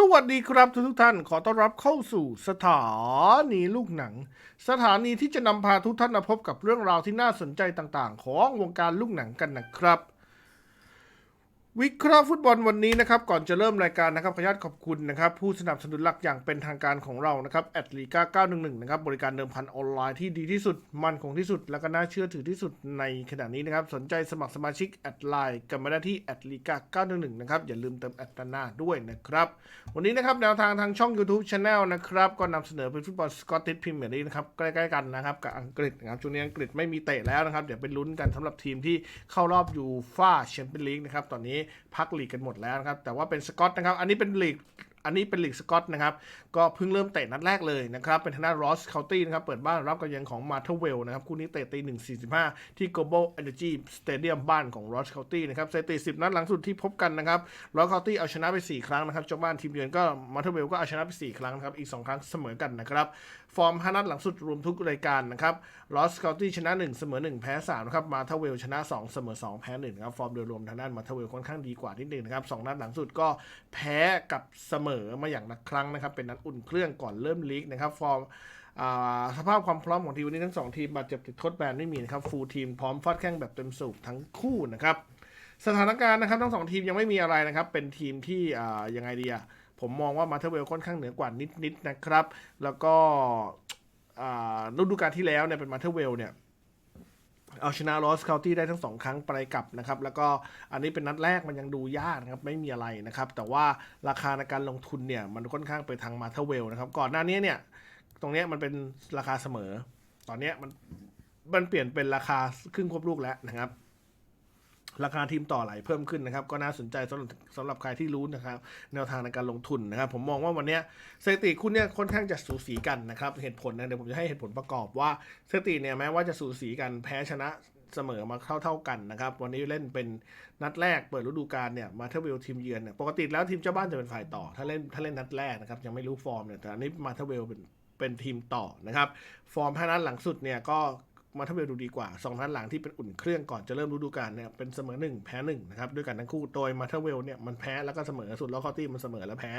สวัสดีครับทุกทุกท่านขอต้อนรับเข้าสู่สถานีลูกหนัง สถานีที่จะนำพาทุกท่านมาพบกับเรื่องราวที่น่าสนใจต่างๆ ของวงการลูกหนังกันนะครับ วิเคราะห์ฟุตบอลวันนี้นะครับ ก่อนจะเริ่มรายการนะครับขออนุญาตขอบคุณนะครับ ผู้สนับสนุนหลักอย่างเป็นทางการของเรานะครับแอดลีกา911 นะครับ บริการเดิมพันออนไลน์ที่ดีที่สุด มั่นคงที่สุด และก็น่าเชื่อถือที่สุดในขณะนี้นะครับ สนใจสมัครสมาชิกแอดไลน์กันมาได้ที่แอดลีกา911 นะครับ อย่าลืมเติมแอดด้านหน้าด้วยนะครับ วันนี้นะครับแนวทางทางช่อง YouTube Channel นะครับก็นำเสนอเป็นฟุตบอลสกอตติชพรีเมียร์ลีกนะครับใกล้ๆกันนะครับกับอังกฤษนะครับช่วงนี้อังกฤษไม่มีเตะแล้วนะครับเดี๋ยวไปลุ้นกันสำหรับทีมที่เข้ารอบยูฟ่าแชมเปี้ยนลีกนะครับตอนนี้พักลีกกันหมดแล้วนะครับ แต่ว่าเป็นสกอตนะครับ อันนี้เป็นลีก อันนี้เป็นลีกสกอตนะครับ ก็เพิ่งเริ่มเตะนัดแรกเลยนะครับ เป็นทางด้านรอสเคาน์ตี้นะครับ เปิดบ้านรับกับยังของมาเทเวลนะครับ คู่นี้เตะตีหนึ่งสี่สิบห้าที่ Global Energy Stadium บ้านของรอสเคาน์ตี้นะครับสถิติสิบนัดหลังสุดที่พบกันนะครับรอสเคาน์ตี้เอาชนะไป4ครั้งนะครับเจ้าบ้านทีมเยือนก็มาเทเวลก็เอาชนะไป4ครั้งนะครับอีก2ครั้งเสมอกันนะครับฟอร์ม5นัดหลังสุดรวมทุกรายการนะครับรอสเคาน์ตี้ชนะ 1 เสมอ 1 แพ้3นะครับมาเทเวลชนะ 2 เสมอ 2 แพ้1นะครับฟอร์มโดยรวมทางด้านมาเทเวลค่อนข้างดีกว่านิดนึงนะครับสองนัดหลังสุดก็แพ้กับเสมอมาอย่างละครั้งนะครับ เป็นนัดอุ่นเครื่องก่อนเริ่มลีกนะครับ ฟอร์มสภาพความพร้อมของทีมวันนี้ทั้งสองทีมบาดเจ็บติดทดแบนไม่มีนะครับ ฟูลทีมพร้อมฟาดแข้งแบบเต็มสูบทั้งคู่นะครับ สถานการณ์นะครับทั้งสองทีมยังไม่มีอะไรนะครับ เป็นทีมที่ยังไงดีอะผมมองว่ามาเทเวลค่อนข้างเหนือกว่านิดๆนะครับ แล้วก็ฤดูกาลที่แล้วเนี่ยเป็นมาเทเวลเนี่ย เอาชนะลอสคา u ตี้ได้ทั้งสองครั้งไปกลับนะครับ แล้วก็อันนี้เป็นนัดแรกมันยังดูยากนะครับ ไม่มีอะไรนะครับ แต่ว่าราคาในการลงทุนเนี่ย มันค่อนข้างไปทางมาเทเวลนะครับ ก่อนหน้านี้เนี่ย ตรงนี้มันเป็นราคาเสมอ ตอนนี้มันมันเปลี่ยนเป็นราคาครึ่งควบลูกแล้วนะครับ ราคาทีมต่อไหลเพิ่มขึ้นนะครับ ก็น่าสนใจสำหรับสำหรับใครที่รู้นะครับ แนวทางในการลงทุนนะครับ ผมมองว่าวันนี้สถิติคุณเนี่ยค่อนข้างจะสูสีกันนะครับ เหตุผลนะเดี๋ยวผมจะให้เหตุผลประกอบว่าสถิติเนี่ยแม้ว่าจะสูสีกันแพ้ชนะเสมอมาเท่าเท่ากันนะครับ วันนี้เล่นเป็นนัดแรกเปิดฤดูกาลเนี่ยมาเทเวลทีมเยือนเนี่ยปกติแล้วทีมเจ้าบ้านจะเป็นฝ่ายต่อ ถ้าเล่นถ้าเล่นนัดแรกนะครับยังไม่รู้ฟอร์มเนี่ยแต่อันนี้มาเทเวลเป็นเป็นทีมต่อนะครับ ฟอร์มห้านัดหลังสุดเนี่ยก็ มาเทเวลดูดีกว่าสองนัดหลังที่เป็นอุ่นเครื่องก่อนจะเริ่มฤดูกาลเนี่ยเป็นเสมอหนึ่งแพ้หนึ่งนะครับด้วยกันทั้งคู่โดยมาเทเวลเนี่ยมันแพ้แล้วก็เสมอสุดแล้วคอตี้มันเสมอแล้วแพ้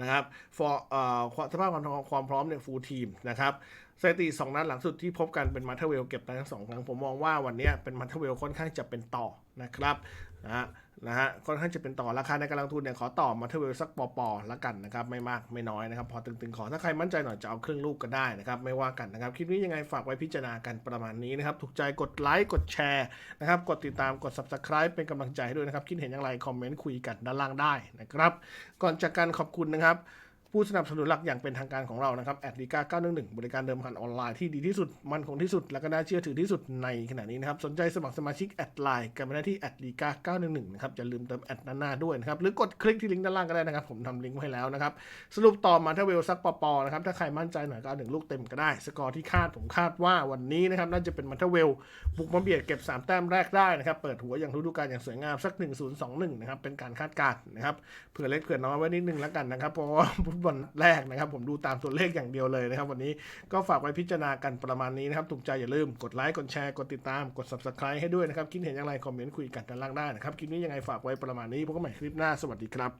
นะครับฟอร์เอ่อสภาพความความพร้อมเนี่ยฟูลทีมนะครับสถิติสองนัดหลังสุดที่พบกันเป็นมาเทเวลเก็บได้ทั้งสองครั้งผมมองว่าวันนี้เป็นมาเทเวลค่อนข้างจะเป็นต่อนะครับนะฮะ นะฮะค่อนข้างจะเป็นต่อราคาในการลงทุนเนี่ยขอต่อมาเทเวลสักปอปอละกันนะครับไม่มากไม่น้อยนะครับพอตึงๆขอถ้าใครมั่นใจหน่อยจะเอาเครื่องลูกก็ได้นะครับไม่ว่ากันนะครับคลิปนี้ยังไงฝากไว้พิจารณากันประมาณนี้นะครับถูกใจกดไลค์กดแชร์นะครับกดติดตามกด subscribe เป็นกำลังใจให้ด้วยนะครับคิดเห็นอย่างไรคอมเมนต์คุยกันด้านล่างได้นะครับก่อนจากการขอบคุณนะครับ ผู้สนับสนุนหลักอย่างเป็นทางการของเรานะครับแอดลิก้า911 บริการเดิมพันออนไลน์ที่ดีที่สุด มั่นคงที่สุด และก็น่าเชื่อถือที่สุดในขณะนี้นะครับ สนใจสมัครสมาชิกแอดไลน์กันมาได้ที่แอดลิก้า911 นะครับ อย่าลืมเติมแอดด้านหน้าด้วยนะครับ หรือกดคลิกที่ลิงก์ด้านล่างก็ได้นะครับ ผมทำลิงก์ไว้แล้วนะครับ สรุปต่อมาถ้าเวลซักปอปอนะครับ ถ้าใครมั่นใจหน่อยก็เอาหนึ่งลูกเต็มก็ได้ สกอร์ที่คาดผมคาดว่าวันนี้นะครับน่าจะเป็นมันเทเวลบุกมาเบียดเก็บ 3 แต้มแรกได้นะครับเปิดหัวอย่างฤดูกาลอย่างสวยงามสัก 1-0-2-1นะครับเป็นการคาดการณ์นะครับเผื่อเล็กเผื่อน้อยไว้นิดนึงแล้วกันนะครับเพราะว่าฟุตบอลแรกนะครับ ผมดูตามตัวเลขอย่างเดียวเลยนะครับ วันนี้ก็ฝากไว้พิจารณากันประมาณนี้นะครับถูกใจอย่าลืมกดไลค์กดแชร์กดติดตามกด subscribe ให้ด้วยนะครับคิดเห็นอย่างไรคอมเมนต์คุยกันด้านล่างได้นะครับคลิปนี้ยังไงฝากไว้ประมาณนี้พบกันใหม่คลิปหน้าสวัสดีครับ